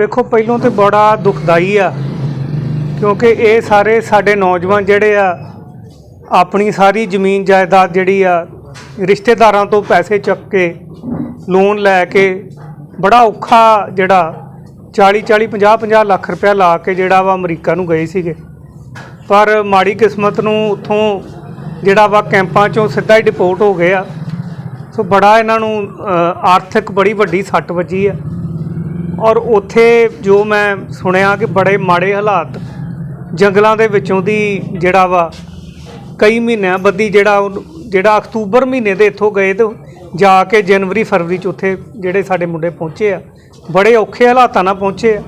ਵੇਖੋ, ਪਹਿਲੋਂ ਤੇ ਬੜਾ ਦੁਖਦਾਈ ਆ, ਕਿਉਂਕਿ ਇਹ ਸਾਰੇ ਸਾਡੇ ਨੌਜਵਾਨ ਜਿਹੜੇ ਆ, ਆਪਣੀ ਸਾਰੀ ਜ਼ਮੀਨ ਜਾਇਦਾਦ ਜਿਹੜੀ ਆ, ਰਿਸ਼ਤੇਦਾਰਾਂ ਤੋਂ ਪੈਸੇ ਚੱਕ ਕੇ ਲੋਨ ਲੈ ਕੇ, ਬੜਾ ਔਖਾ ਜਿਹੜਾ 40 40 50 50 ਲੱਖ ਰੁਪਇਆ ਲਾ ਕੇ ਜਿਹੜਾ ਵਾ ਅਮਰੀਕਾ ਨੂੰ ਗਏ ਸੀਗੇ। ਪਰ ਮਾੜੀ ਕਿਸਮਤ ਨੂੰ ਉੱਥੋਂ ਜਿਹੜਾ ਵਾ ਕੈਂਪਾਂ ਚੋਂ ਸਿੱਧਾ ਹੀ ਡਿਪੋਰਟ ਹੋ ਗਏ ਆ। ਸੋ ਬੜਾ ਇਹਨਾਂ ਨੂੰ ਆਰਥਿਕ ਬੜੀ ਵੱਡੀ ਸੱਟ ਵੱਜੀ ਆ। ਔਰ ਉੱਥੇ ਜੋ ਮੈਂ ਸੁਣਿਆ ਕਿ ਬੜੇ ਮਾੜੇ ਹਾਲਾਤ ਜੰਗਲਾਂ ਦੇ ਵਿੱਚੋਂ ਦੀ ਜਿਹੜਾ ਵਾ, ਕਈ ਮਹੀਨਿਆਂ ਬੱਦੀ ਜਿਹੜਾ ਉਹਨੂੰ- ਜਿਹੜਾ ਅਕਤੂਬਰ ਮਹੀਨੇ ਦੇ ਇੱਥੋਂ ਗਏ ਤੇ ਜਾ ਕੇ ਜਨਵਰੀ, ਫਰਵਰੀ ਚ ਉੱਥੇ ਜਿਹੜੇ ਸਾਡੇ ਮੁੰਡੇ ਪਹੁੰਚੇ ਆ, ਬੜੇ ਔਖੇ ਹਾਲਾਤਾਂ ਨਾਲ ਪਹੁੰਚੇ ਆ।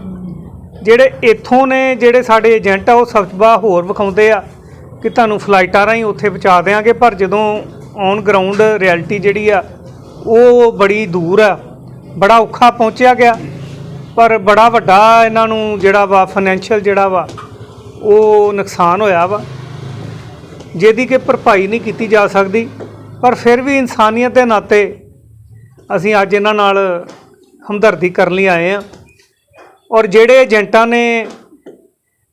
ਜਿਹੜੇ ਇੱਥੋਂ ਨੇ ਜਿਹੜੇ ਸਾਡੇ ਏਜੰਟ ਆ, ਉਹ ਸਬਜ਼ਬਾ ਹੋਰ ਵਿਖਾਉਂਦੇ ਆ ਕਿ ਤੁਹਾਨੂੰ ਫਲਾਈਟਾਂ ਰਾਹੀਂ ਉੱਥੇ ਪਹੁੰਚਾ ਦੇਾਂਗੇ ਪਰ ਜਦੋਂ ਔਨ ਗਰਾਊਂਡ ਰਿਐਲਿਟੀ ਜਿਹੜੀ ਆ, ਉਹ ਬੜੀ ਦੂਰ ਆ, ਬੜਾ ਔਖਾ ਪਹੁੰਚਿਆ ਗਿਆ। ਪਰ ਬੜਾ ਵੱਡਾ ਇਹਨਾਂ ਨੂੰ ਜਿਹੜਾ ਵਾ ਫਾਈਨੈਂਸ਼ੀਅਲ ਜਿਹੜਾ ਵਾ, ਉਹ ਨੁਕਸਾਨ ਹੋਇਆ ਵਾ। ਜਿਹਦੀ ਕਿ ਭਰਪਾਈ ਨਹੀਂ ਕੀਤੀ ਜਾ ਸਕਦੀ, ਪਰ ਫਿਰ ਵੀ ਇਨਸਾਨੀਅਤ ਦੇ ਨਾਤੇ ਅਸੀਂ ਅੱਜ ਇਹਨਾਂ ਨਾਲ ਹਮਦਰਦੀ ਕਰਨ ਲਈ ਆਏ ਆ ਔਰ ਜਿਹੜੇ ਏਜੰਟਾਂ ਨੇ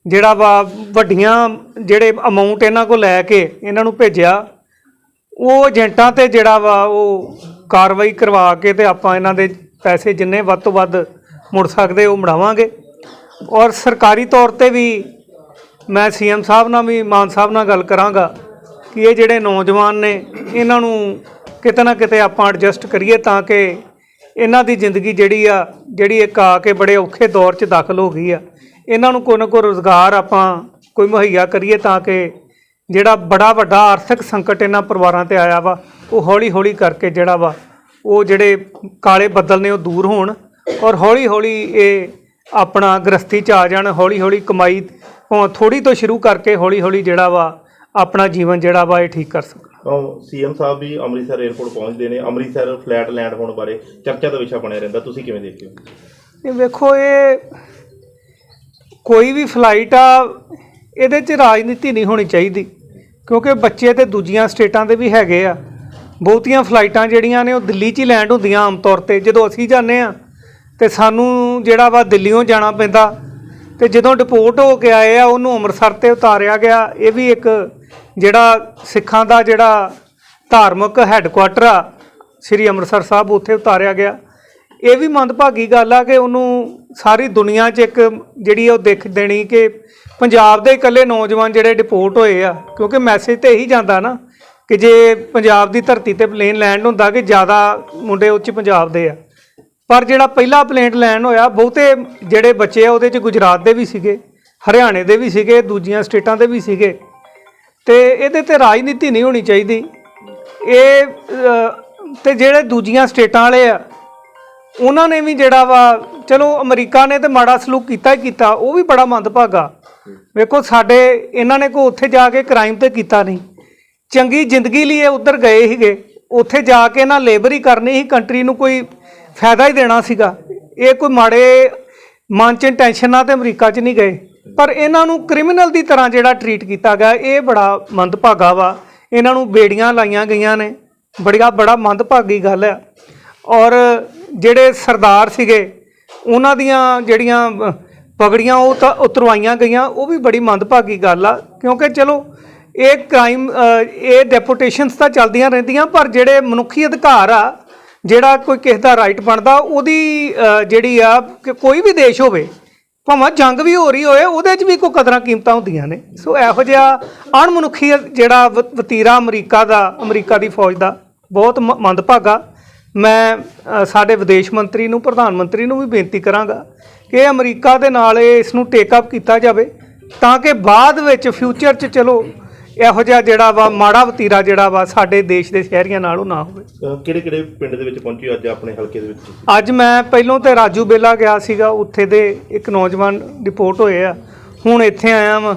ਜਿਹੜਾ ਵਾ, ਵੱਡੀਆਂ ਜਿਹੜੇ ਅਮਾਉਂਟ ਇਹਨਾਂ ਕੋਲ ਲੈ ਕੇ ਇਹਨਾਂ ਨੂੰ ਭੇਜਿਆ, ਉਹ ਏਜੰਟਾਂ ਤੇ ਜਿਹੜਾ ਵਾ, ਉਹ ਕਾਰਵਾਈ ਕਰਵਾ ਕੇ ਤੇ ਆਪਾਂ ਇਹਨਾਂ ਦੇ ਪੈਸੇ ਜਿੰਨੇ ਵੱਧ ਤੋਂ ਵੱਧ ਮੁੜ ਸਕਦੇ ਉਹ ਮੁੜਾਵਾਂਗੇ। ਔਰ ਸਰਕਾਰੀ ਤੌਰ ਤੇ ਵੀ ਮੈਂ ਸੀਐਮ ਸਾਹਿਬ ਨਾਲ ਵੀ, ਮਾਨ ਸਾਹਿਬ ਨਾਲ ਗੱਲ ਕਰਾਂਗਾ ਕਿ ਇਹ ਜਿਹੜੇ ਨੌਜਵਾਨ ਨੇ, ਇਹਨਾਂ ਨੂੰ ਕਿਤੇ ਨਾ ਕਿਤੇ ਆਪਾਂ ਐਡਜਸਟ ਕਰੀਏ ਤਾਂ ਕਿ ਇਹਨਾਂ ਦੀ ਜ਼ਿੰਦਗੀ ਜਿਹੜੀ ਆ, ਜਿਹੜੀ ਇੱਕ ਆ ਕੇ ਬੜੇ ਔਖੇ ਦੌਰ 'ਚ ਦਾਖਲ ਹੋ ਗਈ ਆ, ਇਹਨਾਂ ਨੂੰ ਕੋਈ ਨਾ ਕੋਈ ਰੋਜ਼ਗਾਰ ਆਪਾਂ ਕੋਈ ਮੁਹੱਈਆ ਕਰੀਏ ਤਾਂ ਕਿ ਜਿਹੜਾ ਬੜਾ ਵੱਡਾ ਆਰਥਿਕ ਸੰਕਟ ਇਹਨਾਂ ਪਰਿਵਾਰਾਂ ਤੇ ਆਇਆ ਵਾ, ਉਹ ਹੌਲੀ ਹੌਲੀ ਕਰਕੇ ਜਿਹੜਾ ਵਾ, ਉਹ ਜਿਹੜੇ ਕਾਲੇ ਬੱਦਲ ਨੇ ਉਹ ਦੂਰ ਹੋਣ। ਔਰ ਹੌਲੀ ਹੌਲੀ ਇਹ ਆਪਣਾ ਗ੍ਰਸਤੀ ਚ ਆ ਜਾਣ ਹੌਲੀ ਹੌਲੀ ਕਮਾਈ ਥੋੜੀ ਤੋਂ ਸ਼ੁਰੂ ਕਰਕੇ ਹੌਲੀ ਹੌਲੀ ਜਿਹੜਾ ਵਾ ਆਪਣਾ ਜੀਵਨ ਜਿਹੜਾ ਵਾ ਇਹ ਠੀਕ ਕਰ ਸਕਣ। ਤਾਂ ਸੀਐਮ ਸਾਹਿਬ ਵੀ ਅੰਮ੍ਰਿਤਸਰ 에ਅਰਪੋਰਟ ਪਹੁੰਚਦੇ ਨੇ। ਅੰਮ੍ਰਿਤਸਰ ਫਲੈਟ ਲੈਂਡ ਹੋਣ ਬਾਰੇ ਚਰਚਾ ਦਾ ਵਿਸ਼ਾ ਬਣਿਆ ਰਹਿੰਦਾ। ਤੁਸੀਂ ਕਿਵੇਂ ਦੇਖਦੇ ਹੋ? ਇਹ ਵੇਖੋ ਇਹ ਕੋਈ ਵੀ ਫਲਾਈਟ ਆ ਇਹਦੇ 'ਚ ਰਾਜਨੀਤੀ ਨਹੀਂ ਹੋਣੀ ਚਾਹੀਦੀ। ਕਿਉਂਕਿ ਬੱਚੇ ਤੇ ਦੂਜੀਆਂ ਸਟੇਟਾਂ ਦੇ ਵੀ ਹੈਗੇ ਆ। ਬਹੁਤੀਆਂ ਫਲਾਈਟਾਂ ਜਿਹੜੀਆਂ ਨੇ ਉਹ ਦਿੱਲੀ 'ਚ ਹੀ ਲੈਂਡ ਹੁੰਦੀਆਂ ਆਮ ਤੌਰ ਤੇ। ਜਦੋਂ ਅਸੀਂ ਜਾਂਦੇ ਆ ਤੇ ਸਾਨੂੰ ਜਿਹੜਾ ਵਾ ਦਿੱਲੀੋਂ ਜਾਣਾ ਪੈਂਦਾ। ਤੇ ਜਦੋਂ ਡਿਪੋਰਟ ਹੋ ਕੇ ਆਏ ਆ, ਉਹਨੂੰ ਅੰਮ੍ਰਿਤਸਰ ਤੇ ਉਤਾਰਿਆ ਗਿਆ। ਇਹ ਵੀ ਇੱਕ ਜਿਹੜਾ ਸਿੱਖਾਂ ਦਾ ਜਿਹੜਾ ਧਾਰਮਿਕ ਹੈੱਡਕੁਆਟਰ ਆ, ਸ੍ਰੀ ਅੰਮ੍ਰਿਤਸਰ ਸਾਹਿਬ ਉੱਥੇ ਉਤਾਰਿਆ ਗਿਆ। ਇਹ ਵੀ ਮੰਦਭਾਗੀ ਗੱਲ ਆ ਕਿ ਉਹਨੂੰ ਸਾਰੀ ਦੁਨੀਆ 'ਚ ਇੱਕ ਜਿਹੜੀ ਉਹ ਦੇਖ ਦੇਣੀ ਕਿ ਪੰਜਾਬ ਦੇ ਇਕੱਲੇ ਨੌਜਵਾਨ ਜਿਹੜੇ ਡਿਪੋਰਟ ਹੋਏ ਆ, ਕਿਉਂਕਿ ਮੈਸੇਜ ਤੇ ਇਹੀ ਜਾਂਦਾ ਨਾ ਕਿ ਜੇ ਪੰਜਾਬ ਦੀ ਧਰਤੀ ਤੇ ਪਲੇਨ ਲੈਂਡ ਹੁੰਦਾ ਕਿ ਜ਼ਿਆਦਾ ਮੁੰਡੇ ਉੱਚ ਪੰਜਾਬ ਦੇ ਆ। ਪਰ ਜਿਹੜਾ ਪਹਿਲਾ ਪਲੇਂਟ ਲੈਣ ਹੋਇਆ ਬਹੁਤੇ ਜਿਹੜੇ ਬੱਚੇ ਆ ਉਹਦੇ 'ਚ ਗੁਜਰਾਤ ਦੇ ਵੀ ਸੀਗੇ ਹਰਿਆਣੇ ਦੇ ਵੀ ਸੀਗੇ ਦੂਜੀਆਂ ਸਟੇਟਾਂ ਦੇ ਵੀ ਸੀਗੇ। ਤੇ ਇਹਦੇ ਤੇ ਰਾਜਨੀਤੀ ਨਹੀਂ ਹੋਣੀ ਚਾਹੀਦੀ। ਇਹ ਅ, ਤੇ ਜਿਹੜੇ ਦੂਜੀਆਂ ਸਟੇਟਾਂ ਵਾਲੇ ਆ ਉਹਨਾਂ ਨੇ ਵੀ ਜਿਹੜਾ ਵਾ ਚਲੋ ਅਮਰੀਕਾ ਨੇ ਤੇ ਮਾੜਾ ਸਲੂਕ ਕੀਤਾ ਹੀ ਕੀਤਾ ਉਹ ਵੀ ਬੜਾ ਮੰਦਭਾਗਾ। ਵੇਖੋ ਸਾਡੇ ਇਹਨਾਂ ਨੇ ਕੋ ਉੱਥੇ ਜਾ ਕੇ ਕ੍ਰਾਈਮ ਤੇ ਕੀਤਾ ਨਹੀਂ। ਚੰਗੀ ਜ਼ਿੰਦਗੀ ਲਈ ਇਹ ਉੱਧਰ ਗਏ ਸੀਗੇ ਉੱਥੇ ਜਾ ਕੇ ਨਾ ਲੇਬਰ ਹੀ ਕਰਨੀ ਸੀ ਕੰਟਰੀ ਨੂੰ ਕੋਈ ਫਾਇਦਾ ਹੀ ਦੇਣਾ ਸੀਗਾ। ਇਹ ਕੋਈ ਮਾੜੇ ਮਨ ਚ ਟੈਨਸ਼ਨ ਨਾਲ ਤੇ ਅਮਰੀਕਾ 'ਚ ਨਹੀਂ ਗਏ। ਪਰ ਇਹਨਾਂ ਨੂੰ ਕ੍ਰਿਮੀਨਲ ਦੀ ਤਰ੍ਹਾਂ ਜਿਹੜਾ ਟਰੀਟ ਕੀਤਾ ਗਿਆ, ਇਹ ਬੜਾ ਮੰਦਭਾਗਾ ਵਾ। ਇਹਨਾਂ ਨੂੰ ਬੇੜੀਆਂ ਲਾਈਆਂ ਗਈਆਂ ਨੇ। ਬੜੀਆ, ਬੜਾ ਮੰਦਭਾਗੀ ਗੱਲ ਹੈ ਔਰ ਜਿਹੜੇ ਸਰਦਾਰ ਸੀਗੇ, ਉਹਨਾਂ ਦੀਆਂ ਜਿਹੜੀਆਂ ਪਗੜੀਆਂ ਉਹ ਤਾਂ ਉਤਰਵਾਈਆਂ ਗਈਆਂ। ਉਹ ਵੀ ਬੜੀ ਮੰਦਭਾਗੀ ਗੱਲ ਆ। ਕਿਉਂਕਿ ਚਲੋ, ਇਹ ਕ੍ਰਾਈਮ ਇਹ ਡੈਪੂਟੇਸ਼ਨਸ ਤਾਂ ਚੱਲਦੀਆਂ ਰਹਿੰਦੀਆਂ, ਪਰ ਜਿਹੜੇ ਮਨੁੱਖੀ ਅਧਿਕਾਰ ਆ ਜਿਹੜਾ ਕੋਈ ਕਿਸੇ ਦਾ ਰਾਈਟ ਬਣਦਾ, ਉਹਦੀ ਜਿਹੜੀ ਆ, ਕਿ ਕੋਈ ਵੀ ਦੇਸ਼ ਹੋਵੇ, ਭਾਵੇਂ ਜੰਗ ਵੀ ਹੋ ਰਹੀ ਹੋਏ, ਉਹਦੇ 'ਚ ਵੀ ਕੋਈ ਕਦਰਾਂ ਕੀਮਤਾਂ ਹੁੰਦੀਆਂ ਨੇ। ਸੋ ਇਹੋ ਜਿਹਾ ਅਣਮਨੁੱਖੀ ਜਿਹੜਾ ਵਤੀਰਾ ਅਮਰੀਕਾ ਦਾ, ਅਮਰੀਕਾ ਦੀ ਫੌਜ ਦਾ ਬਹੁਤ ਮ- ਮੰਦਭਾਗਾ। ਮੈਂ ਸਾਡੇ ਵਿਦੇਸ਼ ਮੰਤਰੀ ਨੂੰ, ਪ੍ਰਧਾਨ ਮੰਤਰੀ ਨੂੰ ਵੀ ਬੇਨਤੀ ਕਰਾਂਗਾ ਕਿ ਅਮਰੀਕਾ ਦੇ ਨਾਲ ਇਸ ਨੂੰ ਟੇਕ ਅਪ ਕੀਤਾ ਜਾਵੇ, ਤਾਂ ਕਿ ਬਾਅਦ ਵਿੱਚ ਫਿਊਚਰ 'ਚ ਚਲੋ ਇਹੋ ਜਿਹਾ ਜਿਹੜਾ ਵਾ ਮਾੜਾ ਵਤੀਰਾ ਜਿਹੜਾ ਵਾ ਸਾਡੇ ਦੇਸ਼ ਦੇ ਸ਼ਹਿਰੀਆਂ ਨਾਲ ਉਹ ਨਾ ਹੋਵੇ। ਕਿਹੜੇ ਕਿਹੜੇ ਪਿੰਡ ਦੇ ਵਿੱਚ ਪਹੁੰਚੇ ਹੋ ਅੱਜ ਆਪਣੇ ਹਲਕੇ ਦੇ ਵਿੱਚ? ਅੱਜ ਮੈਂ ਪਹਿਲੋਂ ਤੇ ਰਾਜੂ ਬੇਲਾ ਗਿਆ ਸੀਗਾ ਉੱਥੇ ਦੇ ਇੱਕ ਨੌਜਵਾਨ ਰਿਪੋਰਟ ਹੋਏ ਆ। ਹੁਣ ਇੱਥੇ ਆਇਆ ਵਾਂ।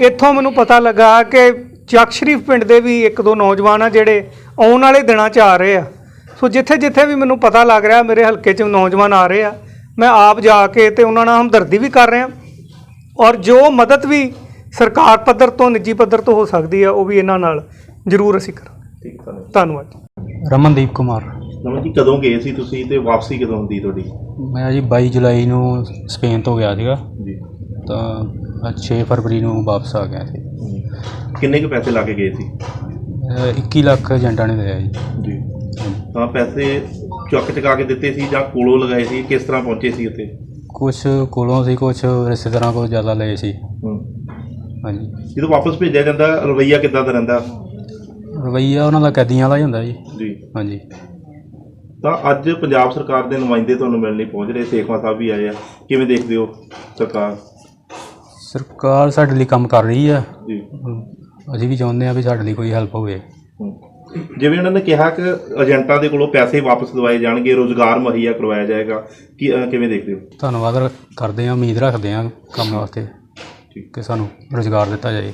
ਇੱਥੋਂ ਮੈਨੂੰ ਪਤਾ ਲੱਗਾ ਕਿ ਚੱਕ ਸ਼ਰੀਫ ਪਿੰਡ ਦੇ ਵੀ ਇੱਕ ਦੋ ਨੌਜਵਾਨ ਆ ਜਿਹੜੇ ਆਉਣ ਵਾਲੇ ਦਿਨਾਂ 'ਚ ਆ ਰਹੇ ਆ। ਸੋ ਜਿੱਥੇ ਜਿੱਥੇ ਵੀ ਮੈਨੂੰ ਪਤਾ ਲੱਗ ਰਿਹਾ ਮੇਰੇ ਹਲਕੇ 'ਚ ਨੌਜਵਾਨ ਆ ਰਹੇ ਆ। ਮੈਂ ਆਪ ਜਾ ਕੇ ਤੇ ਉਹਨਾਂ ਨਾਲ ਹਮਦਰਦੀ ਵੀ ਕਰ ਰਿਹਾ। ਔਰ ਜੋ ਮਦਦ ਵੀ ਸਰਕਾਰ ਪੱਧਰ ਤੋਂ ਨਿੱਜੀ ਪੱਧਰ ਤੋਂ ਹੋ ਸਕਦੀ ਆ ਉਹ ਵੀ ਇਹਨਾਂ ਨਾਲ ਜ਼ਰੂਰ ਅਸੀਂ ਕਰਾਂਗੇ। ਠੀਕ ਧੰਨਵਾਦ ਧੰਨਵਾਦ। ਰਮਨਦੀਪ ਕੁਮਾਰ। ਨਮਨ ਜੀ ਕਦੋਂ ਗਏ ਸੀ ਤੁਸੀਂ ਤੇ ਵਾਪਸੀ ਕਦੋਂ ਹੁੰਦੀ ਤੁਹਾਡੀ? ਮੈਂ ਜੀ 22 ਜੁਲਾਈ ਨੂੰ ਸਪੇਨ ਤੋਂ ਗਿਆ ਸੀਗਾ। ਜੀ। ਤਾਂ ਅੱਜ 6 ਫਰਵਰੀ ਨੂੰ ਵਾਪਸ ਆ ਗਿਆ ਸੀ। ਕਿੰਨੇ ਕੁ ਪੈਸੇ ਲਾ ਕੇ ਗਏ ਸੀ? ਅਹ 21 ਲੱਖ ਏਜੰਟਾਂ ਨੇ ਦਿਆ ਜੀ। ਜੀ। ਤਾਂ ਪੈਸੇ ਚੁੱਕ ਚੁਕਾ ਕੇ ਦਿੱਤੇ ਸੀ ਜਾਂ ਕੋਲੋਂ ਲਗਾਏ ਸੀ? ਕਿਸ ਤਰ੍ਹਾਂ ਪਹੁੰਚੇ ਸੀ ਉੱਥੇ? ਕੁਝ ਕੋਲੋਂ ਸੀ ਕੁਝ ਰਿਸ਼ਤੇਦਾਰਾਂ ਕੋਲ ਜ਼ਿਆਦਾ ਲਏ ਸੀ। ਹੂੰ। ਹਾਂਜੀ। ਜਦੋਂ ਵਾਪਸ ਭੇਜਿਆ ਜਾਂਦਾ ਰਵਈਆ ਕਿੱਦਾਂ ਦਾ ਰਹਿੰਦਾ? ਰਵਈਆ ਉਹਨਾਂ ਦਾ ਕੈਦੀਆਂ ਵਾਲਾ ਹੀ ਹੁੰਦਾ ਜੀ। ਜੀ। ਹਾਂਜੀ। ਤਾਂ ਅੱਜ ਪੰਜਾਬ ਸਰਕਾਰ ਦੇ ਨੁਮਾਇੰਦੇ ਤੁਹਾਨੂੰ ਮਿਲਣ ਲਈ ਪਹੁੰਚ ਰਹੇ ਸੇਖਵਾ ਸਾਹਿਬ ਵੀ ਆਏ ਆ। ਕਿਵੇਂ ਦੇਖਦੇ ਹੋ ਸਰਕਾਰ? ਸਰਕਾਰ ਸਾਡੇ ਲਈ ਕੰਮ ਕਰ ਰਹੀ ਆ। ਜੀ। ਅਸੀਂ ਵੀ ਚਾਹੁੰਦੇ ਆ ਵੀ ਸਾਡੇ ਲਈ ਕੋਈ ਹੈਲਪ ਹੋਵੇ। ਹੂੰ। ਜਿਵੇਂ ਉਹਨਾਂ ਨੇ ਕਿਹਾ ਕਿ ਏਜੰਟਾਂ ਦੇ ਕੋਲੋਂ ਪੈਸੇ ਵਾਪਸ ਦਵਾਏ ਜਾਣਗੇ ਰੋਜ਼ਗਾਰ ਮੁਹੱਈਆ ਕਰਵਾਇਆ ਜਾਏਗਾ। ਕਿ ਅਹ ਕਿਵੇਂ ਦੇਖਦੇ ਹੋ? ਧੰਨਵਾਦ ਰ- ਕਰਦੇ ਆ ਉਮੀਦ ਰੱਖਦੇ ਆ ਕੰਮ ਵਾਸਤੇ। ਕਿ ਸਾਨੂੰ ਰੁਜ਼ਗਾਰ ਦਿੱਤਾ ਜਾਏ।